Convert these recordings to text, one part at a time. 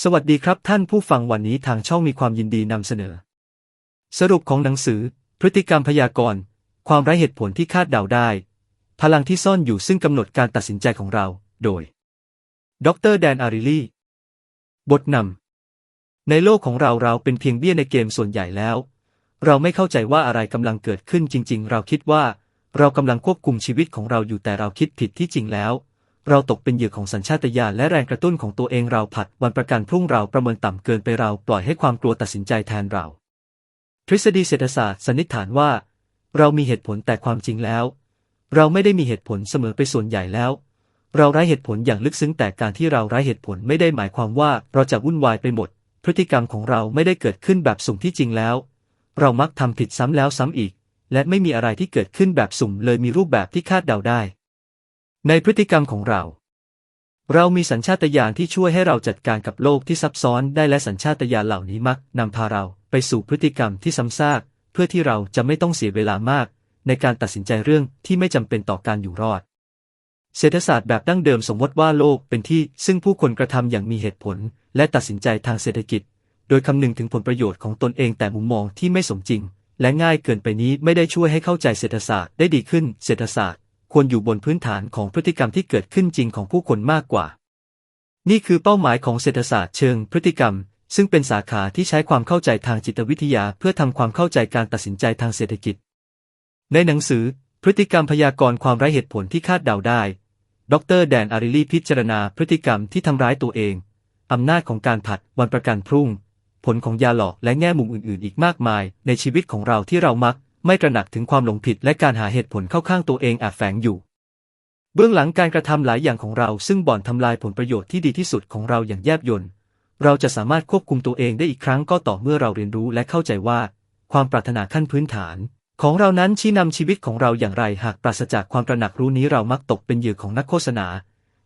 สวัสดีครับท่านผู้ฟังวันนี้ทางช่องมีความยินดีนำเสนอ สรุปของหนังสือ พฤติกรรมพยากรณ์ ความไร้เหตุผลที่คาดเดาได้ พลังที่ซ่อนอยู่ซึ่งกำหนดการตัดสินใจของเรา โดย ดรแดนอาริลีบทนำในโลกของเราเราเป็นเพียงเบี้ยในเกมส่วนใหญ่แล้ว เราไม่เข้าใจว่าอะไรกำลังเกิดขึ้นจริง ๆ เราคิดว่า เรากำลังควบคุมชีวิตของเราอยู่แต่เราคิดผิดที่จริงแล้ว เราตกเป็นเหยื่อของสัญชาตญาณและแรงกระตุ้นของตัวเองเราผัดวันประกันพรุ่งเราประเมินต่ำเกินไปเราปล่อยให้ความกลัวตัดสินใจแทนเรา ทฤษฎีเศรษฐศาสตร์สันนิษฐานว่า เรามีเหตุผลแต่ความจริงแล้ว เราไม่ได้มีเหตุผลเสมอไปส่วนใหญ่แล้ว เราไร้เหตุผลอย่างลึกซึ้งแต่การที่เราไร้เหตุผลไม่ได้หมายความว่าเราจะวุ่นวายไปหมด พฤติกรรมของเราไม่ได้เกิดขึ้นแบบสุ่มที่จริงแล้ว เรามักทำผิดซ้ำแล้วซ้ำอีก และไม่มีอะไรที่เกิดขึ้นแบบสุ่มเลยมีรูปแบบที่คาดเดาได้ ในพฤติกรรมของเรา เรามีสัญชาตญาณที่ช่วยให้เราจัดการกับโลกที่ซับซ้อนได้และสัญชาตญาณเหล่านี้มักนำพาเราไปสู่พฤติกรรมที่ซ้ำซากเพื่อที่เราจะไม่ต้องเสียเวลามาก ในการตัดสินใจเรื่องที่ไม่จำเป็นต่อการอยู่รอด เศรษฐศาสตร์แบบดั้งเดิมสมมติว่าโลกเป็นที่ซึ่งผู้คนกระทำอย่างมีเหตุผล และตัดสินใจทางเศรษฐกิจ โดยคำนึงถึงผลประโยชน์ของตนเองแต่มุมมองที่ไม่สมจริงและง่ายเกินไปนี้ไม่ได้ช่วยให้เข้าใจเศรษฐศาสตร์ได้ดีขึ้น เศรษฐศาสตร์ ควรอยู่บนพื้นฐานของพฤติกรรมที่เกิดขึ้นจริงของผู้คนมากกว่า นี่คือเป้าหมายของเศรษฐศาสตร์เชิงพฤติกรรม ซึ่งเป็นสาขาที่ใช้ความเข้าใจทางจิตวิทยา เพื่อทำความเข้าใจการตัดสินใจทางเศรษฐกิจ ในหนังสือ พฤติกรรมพยากรณ์ความไร้เหตุผลที่คาดเดาได้ ดรแดนอาริลีพิจารณาพฤติกรรมที่ทำร้ายตัวเองอำนาจของการผัดวันประกันพรุ่ง ผลของยาหลอกและแง่มุมอื่น ๆ อีกมากมายในชีวิตของเราที่เรามัก ไม่ตระหนักถึงความหลงผิดและการหาเหตุผลเข้าข้างตัวเองแอบแฝงอยู่ เบื้องหลังการกระทำหลายอย่างของเราซึ่งบ่อนทำลายผลประโยชน์ที่ดีที่สุดของเราอย่างแยบยลเราจะสามารถควบคุมตัวเองได้อีกครั้งก็ต่อเมื่อเราเรียนรู้และเข้าใจว่า ความปรารถนาขั้นพื้นฐาน ของเรานั้นชี้นำชีวิตของเราอย่างไรหากปราศจากความตระหนักรู้นี้เรามักตกเป็นเหยื่อของนักโฆษณา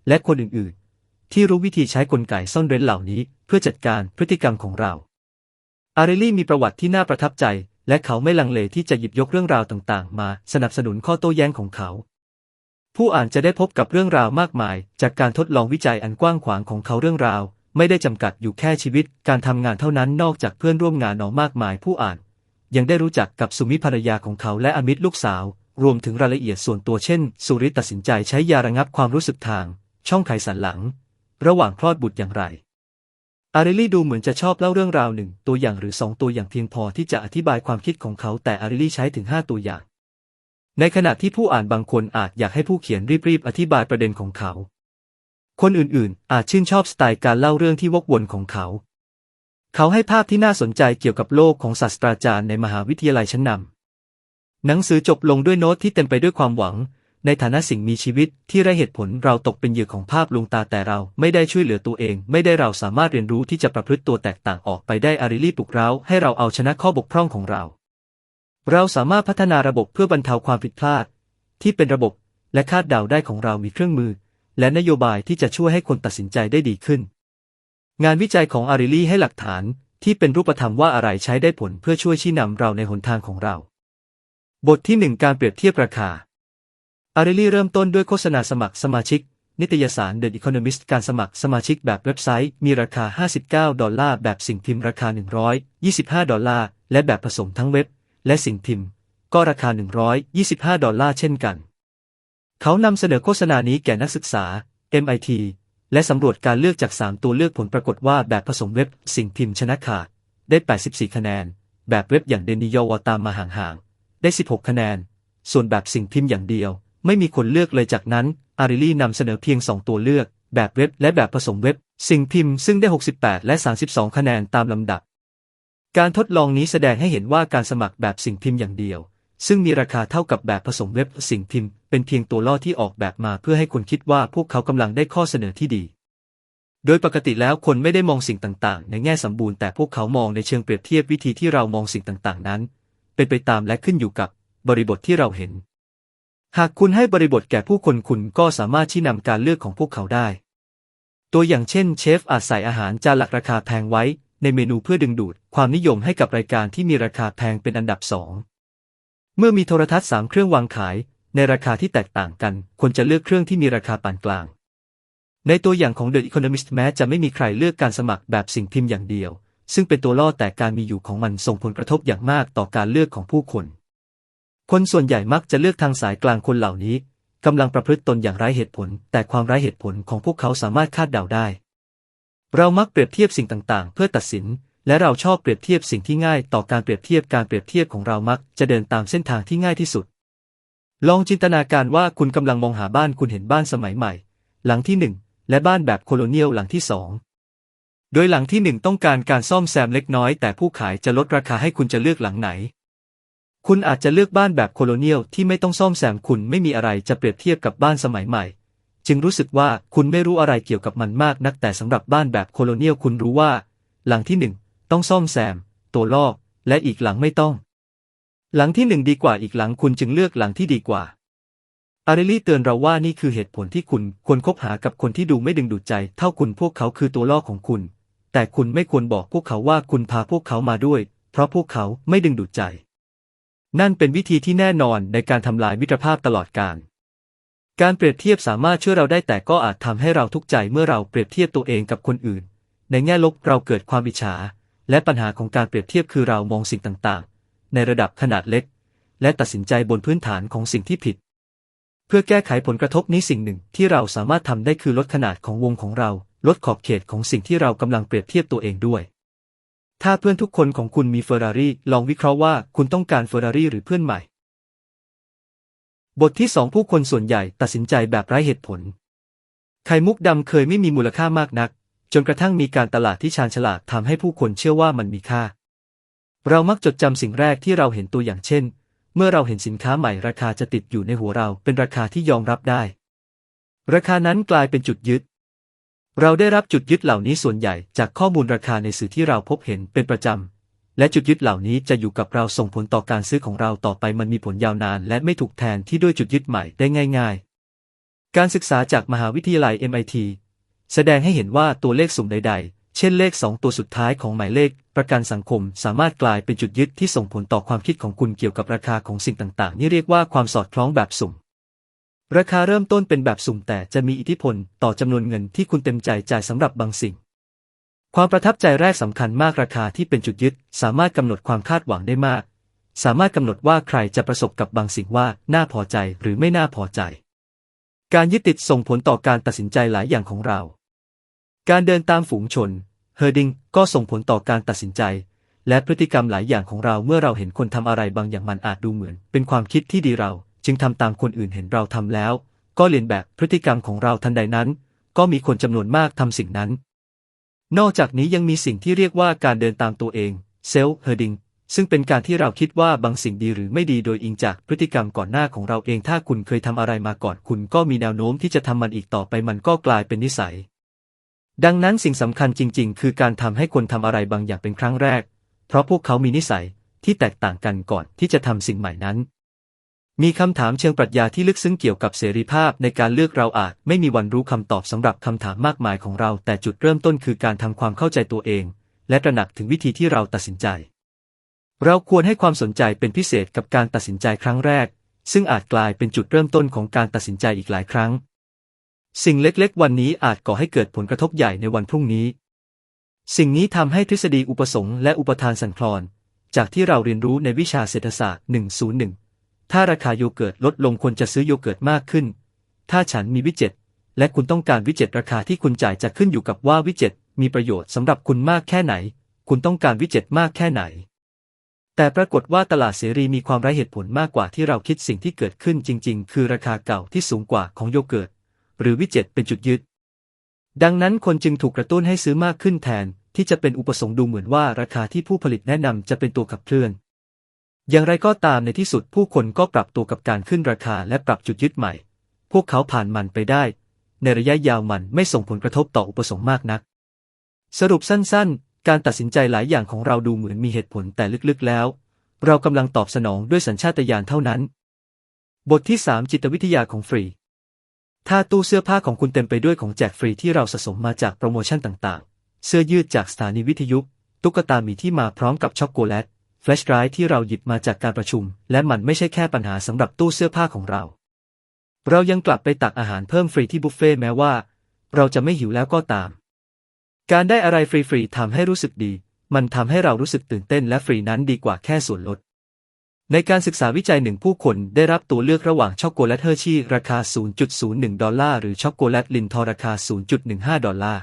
และคนอื่นๆ ที่รู้วิธีใช้กลไกซ่อนเร้นเหล่านี้ เพื่อจัดการพฤติกรรมของเราอาเรลี่มีประวัติที่น่าประทับใจ และเขาไม่ลังเลที่จะหยิบยกเรื่องราวต่างๆ มาสนับสนุนข้อโต้แย้งของเขา ผู้อ่านจะได้พบกับเรื่องราวมากมาย จากการทดลองวิจัยอันกว้างขวางของเขาเรื่องราว ไม่ได้จำกัดอยู่แค่ชีวิต การทำงานเท่านั้นนอกจากเพื่อนร่วมงานนอมากมาย ผู้อ่าน ยังได้รู้จักกับสุมิภรรยาของเขาและอมิตรลูกสาว รวมถึงรายละเอียดส่วนตัวเช่น สุริตัดสินใจใช้ยาระงับความรู้สึกทาง ช่องไขสันหลัง ระหว่างคลอดบุตรอย่างไร อาริลี่ดูเหมือนจะชอบเล่าเรื่องราวหนึ่งตัวอย่างหรือสองตัวอย่างเพียงพอที่จะอธิบายความคิดของเขา แต่อาริลี่ใช้ถึงห้าตัวอย่าง ในขณะที่ผู้อ่านบางคนอาจอยากให้ผู้เขียนรีบๆ อธิบายประเด็นของเขา คนอื่นๆ อาจชื่นชอบสไตล์การเล่าเรื่องที่วกวนของเขา เขาให้ภาพที่น่าสนใจเกี่ยวกับโลกของศาสตราจารย์ในมหาวิทยาลัยชั้นนำหนังสือจบลงด้วยโน้ตที่เต็มไปด้วยความหวัง ในฐานะสิ่งมีชีวิตที่ไร้เหตุผลเราตกเป็นเหยื่อของภาพลวงตาแต่เราไม่ได้ช่วยเหลือตัวเอง ไม่ได้เราสามารถเรียนรู้ที่จะประพฤติตัวแตกต่างออกไปได้อาริลีปลุกเร้าให้เราเอาชนะข้อบกพร่องของเรา เราสามารถพัฒนาระบบเพื่อบรรเทาความผิดพลาด ที่เป็นระบบและคาดเดาได้ของเรามีเครื่องมือ และนโยบายที่จะช่วยให้คนตัดสินใจได้ดีขึ้น งานวิจัยของอาริลีให้หลักฐานที่เป็นรูปธรรมว่าอะไรใช้ได้ผลเพื่อช่วยชี้นำเราในหนทางของเรา บทที่หนึ่งการเปรียบเทียบราคา อาริลี่เริ่มต้นด้วยโฆษณาสมัครสมาชิก นิตยสาร The Economist การสมัครสมาชิกแบบเว็บไซต์ มีราคา 59 ดอลลาร์ แบบสิ่งพิมพ์ราคา 125 ดอลลาร์ และแบบผสมทั้งเว็บ และสิ่งพิมพ์ ก็ราคา 125 ดอลลาร์เช่นกัน เขานำเสนอโฆษณานี้แก่นักศึกษา MIT และสำรวจการเลือกจาก 3 ตัวเลือกผลปรากฏว่าแบบผสมเว็บสิ่งพิมพ์ชนะขาด ได้ 84 คะแนน แบบเว็บอย่างเดนิยอตามมาห่างๆ ได้ 16 คะแนน ส่วนแบบสิ่งพิมพ์อย่างเดียว ไม่มีคนเลือกเลยจากนั้นอาริลี่นำเสนอเพียง 2 ตัวเลือก แบบเว็บและแบบผสมเว็บ สิ่งพิมพ์ซึ่งได้ 68 และ 32 คะแนนตามลำดับ การทดลองนี้แสดงให้เห็นว่าการสมัครแบบสิ่งพิมพ์อย่างเดียว ซึ่งมีราคาเท่ากับแบบผสมเว็บสิ่งพิมพ์ เป็นเพียงตัวล่อที่ออกแบบมาเพื่อให้คนคิดว่าพวกเขากำลังได้ข้อเสนอที่ดี โดยปกติแล้วคนไม่ได้มองสิ่งต่างๆ ในแง่สมบูรณ์แต่พวกเขามองในเชิงเปรียบเทียบวิธีที่เรามองสิ่งต่างๆ นั้น เป็นไปตามและขึ้นอยู่กับบริบทที่เราเห็น หากคุณให้บริบทแก่ผู้คนคุณก็สามารถชี้นำการเลือกของพวกเขาได้ ตัวอย่างเช่นเชฟอาจใส่อาหารจานหลักราคาแพงไว้ ในเมนูเพื่อดึงดูดความนิยมให้กับรายการที่มีราคาแพงเป็นอันดับสอง เมื่อมีโทรทัศน์สามเครื่องวางขาย ในราคาที่แตกต่างกันคนจะเลือกเครื่องที่มีราคาปานกลาง ในตัวอย่างของ The Economist แม้จะไม่มีใครเลือกการสมัครแบบสิ่งพิมพ์อย่างเดียว ซึ่งเป็นตัวล่อแต่การมีอยู่ของมันส่งผลกระทบอย่างมากต่อการเลือกของผู้คน คนส่วนใหญ่มักจะเลือกทางสายกลางคนเหล่านี้กำลังประพฤติตนอย่างไร้เหตุผล แต่ความไร้เหตุผลของพวกเขาสามารถคาดเดาได้ เรามักเปรียบเทียบสิ่งต่างๆ เพื่อตัดสิน และเราชอบเปรียบเทียบสิ่งที่ง่ายต่อการเปรียบเทียบการเปรียบเทียบของเรามักจะเดินตามเส้นทางที่ง่ายที่สุด ลองจินตนาการว่าคุณกำลังมองหาบ้านคุณเห็นบ้านสมัยใหม่ หลังที่หนึ่งและบ้านแบบโคโลเนียลหลังที่สองโดยหลังที่หนึ่งต้องการการซ่อมแซมเล็กน้อยแต่ผู้ขายจะลดราคาให้คุณจะเลือกหลังไหน คุณอาจจะเลือกบ้านแบบโคโลเนียลที่ไม่ต้องซ่อมแซมคุณไม่มีอะไรจะเปรียบเทียบกับบ้านสมัยใหม่ จึงรู้สึกว่าคุณไม่รู้อะไรเกี่ยวกับมันมากนักแต่สำหรับบ้านแบบโคโลเนียลคุณรู้ว่า หลังที่หนึ่งต้องซ่อมแซม ตัวลอก และอีกหลังไม่ต้อง หลังที่หนึ่งดีกว่าอีกหลังคุณจึงเลือกหลังที่ดีกว่าอาริลี่เตือนเราว่านี่คือเหตุผลที่คุณควรคบหากับคนที่ดูไม่ดึงดูดใจ เท่าคุณพวกเขาคือตัวล่อของคุณ แต่คุณไม่ควรบอกพวกเขาว่าคุณพาพวกเขามาด้วย เพราะพวกเขาไม่ดึงดูดใจ นั่นเป็นวิธีที่แน่นอนในการทำลายมิตรภาพตลอดกาลการเปรียบเทียบสามารถช่วยเราได้แต่ก็อาจทำให้เราทุกข์ใจเมื่อเราเปรียบเทียบตัวเองกับคนอื่น ในแง่ลบเราเกิดความอิจฉา และปัญหาของการเปรียบเทียบคือเรามองสิ่งต่างๆ ในระดับขนาดเล็ก และตัดสินใจบนพื้นฐานของสิ่งที่ผิด เพื่อแก้ไขผลกระทบนี้สิ่งหนึ่งที่เราสามารถทำได้คือลดขนาดของวงของเรา ลดขอบเขตของสิ่งที่เรากำลังเปรียบเทียบตัวเองด้วย ถ้าเพื่อนทุกคนของคุณมีเฟอร์รารี่ลองวิเคราะห์ว่าคุณต้องการเฟอร์รารี่หรือเพื่อนใหม่ บทที่สองผู้คนส่วนใหญ่ตัดสินใจแบบไร้เหตุผล ไข่มุกดำเคยไม่มีมูลค่ามากนัก จนกระทั่งมีการตลาดที่ชาญฉลาดทำให้ผู้คนเชื่อว่ามันมีค่า เรามักจดจำสิ่งแรกที่เราเห็นตัวอย่างเช่น เมื่อเราเห็นสินค้าใหม่ราคาจะติดอยู่ในหัวเราเป็นราคาที่ยอมรับได้ ราคานั้นกลายเป็นจุดยึด เราได้รับจุดยึดเหล่านี้ส่วนใหญ่จากข้อมูลราคาในสื่อที่เราพบเห็นเป็นประจำ และจุดยึดเหล่านี้จะอยู่กับเราส่งผลต่อการซื้อของเราต่อไปมันมีผลยาวนาน และไม่ถูกแทนที่ด้วยจุดยึดใหม่ได้ง่าย ๆ การศึกษาจากมหาวิทยาลัย MIT แสดงให้เห็นว่าตัวเลขสุ่มใด ๆ เช่นเลข 2 ตัวสุดท้ายของหมายเลข ประกันสังคมสามารถกลายเป็นจุดยึดที่ส่งผลต่อความคิดของคุณเกี่ยวกับราคาของสิ่งต่างๆ นี่เรียกว่าความสอดคล้องแบบสุ่ม ราคาเริ่มต้นเป็นแบบสุ่มแต่จะมีอิทธิพลต่อจำนวนเงินที่คุณเต็มใจจ่ายสำหรับบางสิ่ง ความประทับใจแรกสำคัญมากราคาที่เป็นจุดยึด สามารถกำหนดความคาดหวังได้มาก สามารถกำหนดว่าใครจะประสบกับบางสิ่งว่าน่าพอใจหรือไม่น่าพอใจ การยึดติดส่งผลต่อการตัดสินใจหลายอย่างของเรา การเดินตามฝูงชนเฮอร์ดิงก็ส่งผลต่อการตัดสินใจ และพฤติกรรมหลายอย่างของเราเมื่อเราเห็นคนทำอะไรบางอย่างมันอาจดูเหมือน เป็นความคิดที่ดีเรา จึงทำตามคนอื่นเห็นเราทำแล้ว ก็เรียนแบบพฤติกรรมของเราทันใดนั้น ก็มีคนจำนวนมากทำสิ่งนั้น นอกจากนี้ยังมีสิ่งที่เรียกว่าการเดินตามตัวเองเซลฟ์เฮอร์ดิงซึ่งเป็นการที่เราคิดว่าบางสิ่งดีหรือไม่ดีโดยอิงจากพฤติกรรมก่อนหน้าของเราเอง ถ้าคุณเคยทำอะไรมาก่อนคุณก็มีแนวโน้มที่จะทำมันอีกต่อไปมันก็กลายเป็นนิสัย ดังนั้นสิ่งสำคัญจริง ๆ คือการทำให้คนทำอะไรบางอย่างเป็นครั้งแรก เพราะพวกเขามีนิสัยที่แตกต่างกันก่อนที่จะทำสิ่งใหม่นั้น มีคำถามเชิงปรัชญาที่ลึกซึ้งเกี่ยวกับเสรีภาพในการเลือกเราอาจไม่มีวันรู้คำตอบสำหรับคำถามมากมายของเรา แต่จุดเริ่มต้นคือการทำความเข้าใจตัวเอง และตระหนักถึงวิธีที่เราตัดสินใจ เราควรให้ความสนใจเป็นพิเศษกับการตัดสินใจครั้งแรก ซึ่งอาจกลายเป็นจุดเริ่มต้นของการตัดสินใจอีกหลายครั้ง สิ่งเล็กๆ วันนี้อาจก่อให้เกิดผลกระทบใหญ่ในวันพรุ่งนี้ สิ่งนี้ทำให้ทฤษฎีอุปสงค์และอุปทานสั่นคลอน จากที่เราเรียนรู้ในวิชาเศรษฐศาสตร์ 101 ถ้าราคาโยเกิร์ตลดลงควรจะซื้อโยเกิร์ตมากขึ้น ถ้าฉันมีวิจิตและคุณต้องการวิจิตราคาที่คุณจ่ายจะขึ้นอยู่กับว่าวิจิตมีประโยชน์สำหรับคุณมากแค่ไหน คุณต้องการวิจิตมากแค่ไหน แต่ปรากฏว่าตลาดเสรีมีความไร้เหตุผลมากกว่าที่เราคิดสิ่งที่เกิดขึ้นจริง ๆ คือราคาเก่าที่สูงกว่าของโยเกิร์ตหรือวิจิตเป็นจุดยึด ดังนั้นคนจึงถูกกระตุ้นให้ซื้อมากขึ้นแทนที่จะเป็นอุปสงค์ดูเหมือนว่าราคาที่ผู้ผลิตแนะนำจะเป็นตัวขับเคลื่อน อย่างไรก็ตามในที่สุดผู้คนก็ปรับตัวกับการขึ้นราคาและปรับจุดยึดใหม่ พวกเขาผ่านมันไปได้ ในระยะยาวมันไม่ส่งผลกระทบต่ออุปสงค์มากนัก สรุปสั้นๆ การตัดสินใจหลายอย่างของเราดูเหมือนมีเหตุผลแต่ลึกๆแล้ว เรากำลังตอบสนองด้วยสัญชาตญาณเท่านั้น บทที่ 3 จิตวิทยาของฟรี ถ้าตู้เสื้อผ้าของคุณเต็มไปด้วยของแจกฟรีที่เราสะสมมาจากโปรโมชั่นต่างๆ เสื้อยืดจากสถานีวิทยุ ตุ๊กตาหมีที่มาพร้อมกับช็อกโกแลต แฟลชไดรฟ์ที่เราหยิบมาจากการประชุม และมันไม่ใช่แค่ปัญหาสำหรับตู้เสื้อผ้าของเรา เรายังกลับไปตักอาหารเพิ่มฟรีที่บุฟเฟ่แม้ว่า เราจะไม่หิวแล้วก็ตาม การได้อะไรฟรีๆทำให้รู้สึกดี มันทำให้เรารู้สึกตื่นเต้นและฟรีนั้นดีกว่าแค่ส่วนลด ในการศึกษาวิจัยหนึ่งผู้คนได้รับตัวเลือกระหว่างช็อกโกแลตเฮอร์ชี่ราคา 0.01 ดอลลาร์หรือช็อกโกแลตลินทอราคา 0.15 ดอลลาร์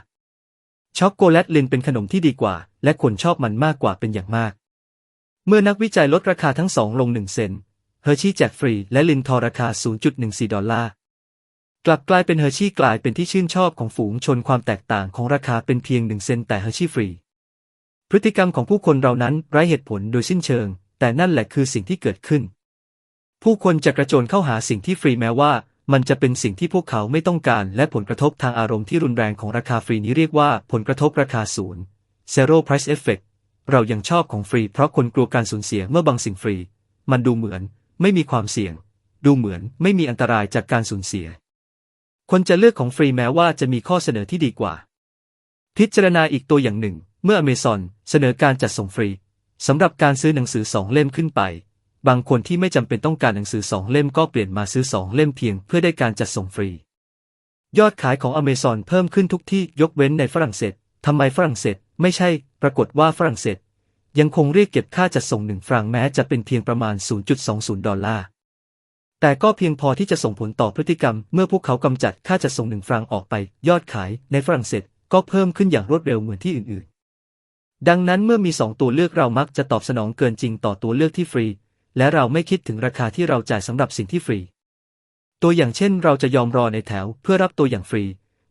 ช็อกโกแลตลินเป็นขนมที่ดีกว่า และคนชอบมันมากกว่าเป็นอย่างมาก เมื่อนักวิจัยลดราคาทั้งสองลงหนึ่งเซนเฮอร์ชี่แจกฟรี และลินทอราคา 0.14 ดอลลาร์ กลับกลายเป็นเฮอร์ชี่กลายเป็นที่ชื่นชอบของฝูงชนความแตกต่างของราคาเป็นเพียงหนึ่งเซนแต่เฮอร์ชี่ฟรี พฤติกรรมของผู้คนเรานั้นไร้เหตุผลโดยสิ้นเชิง แต่นั่นแหละคือสิ่งที่เกิดขึ้น ผู้คนจะกระโจนเข้าหาสิ่งที่ฟรีแม้ว่า มันจะเป็นสิ่งที่พวกเขาไม่ต้องการ และผลกระทบทางอารมณ์ที่รุนแรงของราคาฟรีนี้เรียกว่าผลกระทบราคาศูนย์ zero price effect เรายังชอบของฟรีเพราะคนกลัวการสูญเสียเมื่อบางสิ่งฟรี มันดูเหมือนไม่มีความเสี่ยง ดูเหมือนไม่มีอันตรายจากการสูญเสีย คนจะเลือกของฟรีแม้ว่าจะมีข้อเสนอที่ดีกว่า พิจารณาอีกตัวอย่างหนึ่ง เมื่อ Amazon เสนอการจัดส่งฟรีสำหรับการซื้อหนังสือสองเล่มขึ้นไป บางคนที่ไม่จำเป็นต้องการหนังสือสองเล่มก็เปลี่ยนมาซื้อสองเล่มเพียงเพื่อได้การจัดส่งฟรี ยอดขายของ Amazon เพิ่มขึ้นทุกที่ยกเว้นในฝรั่งเศสทำไมฝรั่งเศส ไม่ใช่ ปรากฏว่าฝรั่งเศส ยังคงเรียกเก็บค่าจัดส่งหนึ่งฟรังแม้จะเป็นเพียงประมาณ 0.20 ดอลลาร์ แต่ก็เพียงพอที่จะส่งผลต่อพฤติกรรม เมื่อพวกเขากำจัดค่าจัดส่งหนึ่งฟรังออกไป ยอดขายในฝรั่งเศสก็เพิ่มขึ้นอย่างรวดเร็วเหมือนที่อื่นๆ ดังนั้นเมื่อมีสองตัวเลือกเรามักจะตอบสนองเกินจริงต่อตัวเลือกที่ฟรี และเราไม่คิดถึงราคาที่เราจ่ายสำหรับสิ่งที่ฟรี ตัวอย่างเช่น เราจะยอมรอในแถวเพื่อรับตัวอย่างฟรี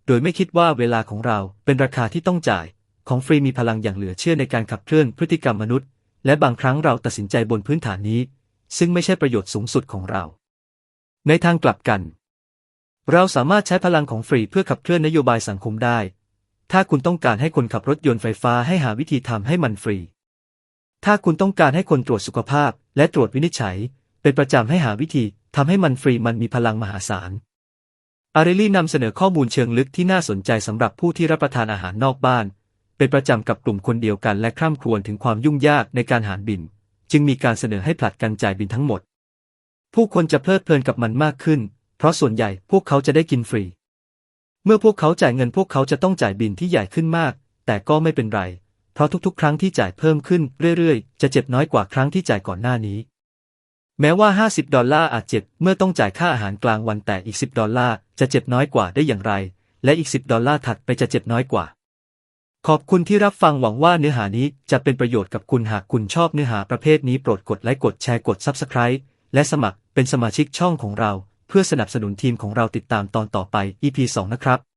โดยไม่คิดว่าเวลาของเราเป็นราคาที่ต้องจ่าย ของฟรีมีพลังอย่างเหลือเชื่อในการขับเคลื่อนพฤติกรรมมนุษย์ และบางครั้งเราตัดสินใจบนพื้นฐานนี้ ซึ่งไม่ใช่ประโยชน์สูงสุดของเรา ในทางกลับกัน เราสามารถใช้พลังของฟรีเพื่อขับเคลื่อนนโยบายสังคมได้ ถ้าคุณต้องการให้คนขับรถยนต์ไฟฟ้าให้หาวิธีทำให้มันฟรี ถ้าคุณต้องการให้คนตรวจสุขภาพ และตรวจวินิจฉัย เป็นประจำให้หาวิธีทำให้มันฟรีมันมีพลังมหาศาลอาริลี่นำเสนอข้อมูลเชิงลึกที่น่าสนใจสำหรับผู้ที่รับประทานอาหารนอกบ้าน เป็นประจำกับกลุ่มคนเดียวกันและคร่ำครวญถึงความยุ่งยากในการหารบิน จึงมีการเสนอให้ผลัดกันจ่ายบินทั้งหมด ผู้คนจะเพลิดเพลินกับมันมากขึ้น เพราะส่วนใหญ่พวกเขาจะได้กินฟรี เมื่อพวกเขาจ่ายเงินพวกเขาจะต้องจ่ายบินที่ใหญ่ขึ้นมาก แต่ก็ไม่เป็นไร เพราะทุกๆ ครั้งที่จ่ายเพิ่มขึ้นเรื่อยๆ จะเจ็บน้อยกว่าครั้งที่จ่ายก่อนหน้านี้ แม้ว่า 50 ดอลลาร์อาจเจ็บเมื่อต้องจ่ายค่าอาหารกลางวันแต่อีก 10 ดอลลาร์จะเจ็บน้อยกว่าได้อย่างไร และอีก 10 ดอลลาร์ถัดไปจะเจ็บน้อยกว่า ขอบคุณที่รับฟังหวังว่าเนื้อหานี้จะเป็นประโยชน์กับคุณหากคุณชอบเนื้อหาประเภทนี้โปรดกดไลค์กดแชร์กด Subscribe และสมัครเป็นสมาชิกช่องของเรา เพื่อสนับสนุนทีมของเราติดตามตอนต่อไป EP 2 นะครับ